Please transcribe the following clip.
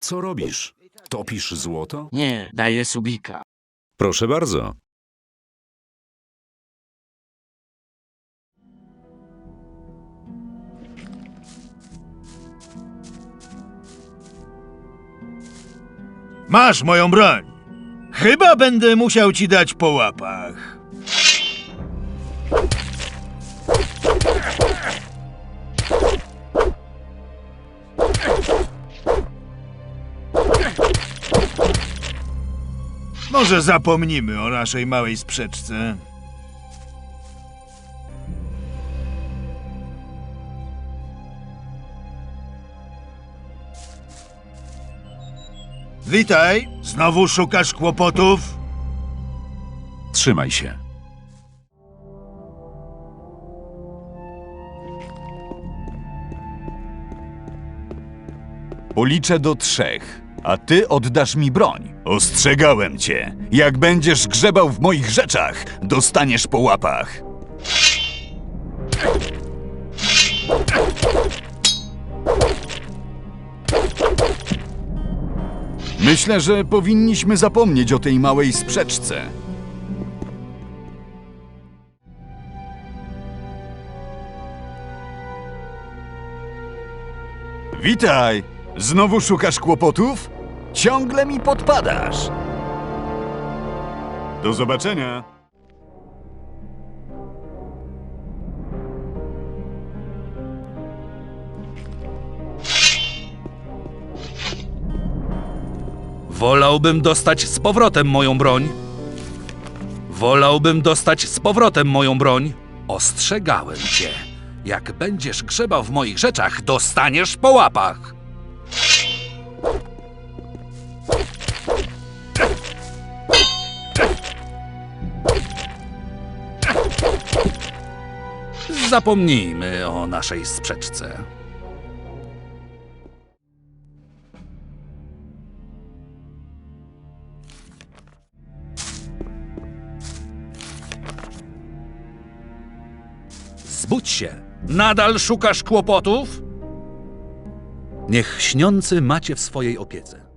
Co robisz? Topisz złoto? Nie, daję subika. Proszę bardzo. Masz moją broń. Chyba będę musiał ci dać po łapach. Może zapomnimy o naszej małej sprzeczce. Witaj, znowu szukasz kłopotów? Trzymaj się. Policzę do trzech, a ty oddasz mi broń. Ostrzegałem cię. Jak będziesz grzebał w moich rzeczach, dostaniesz po łapach. Myślę, że powinniśmy zapomnieć o tej małej sprzeczce. Witaj! Znowu szukasz kłopotów? Ciągle mi podpadasz. Do zobaczenia. Wolałbym dostać z powrotem moją broń. Wolałbym dostać z powrotem moją broń. Ostrzegałem cię. Jak będziesz grzebał w moich rzeczach, dostaniesz po łapach. Zapomnijmy o naszej sprzeczce. Zbudź się. Nadal szukasz kłopotów? Niech śniący macie w swojej opiece.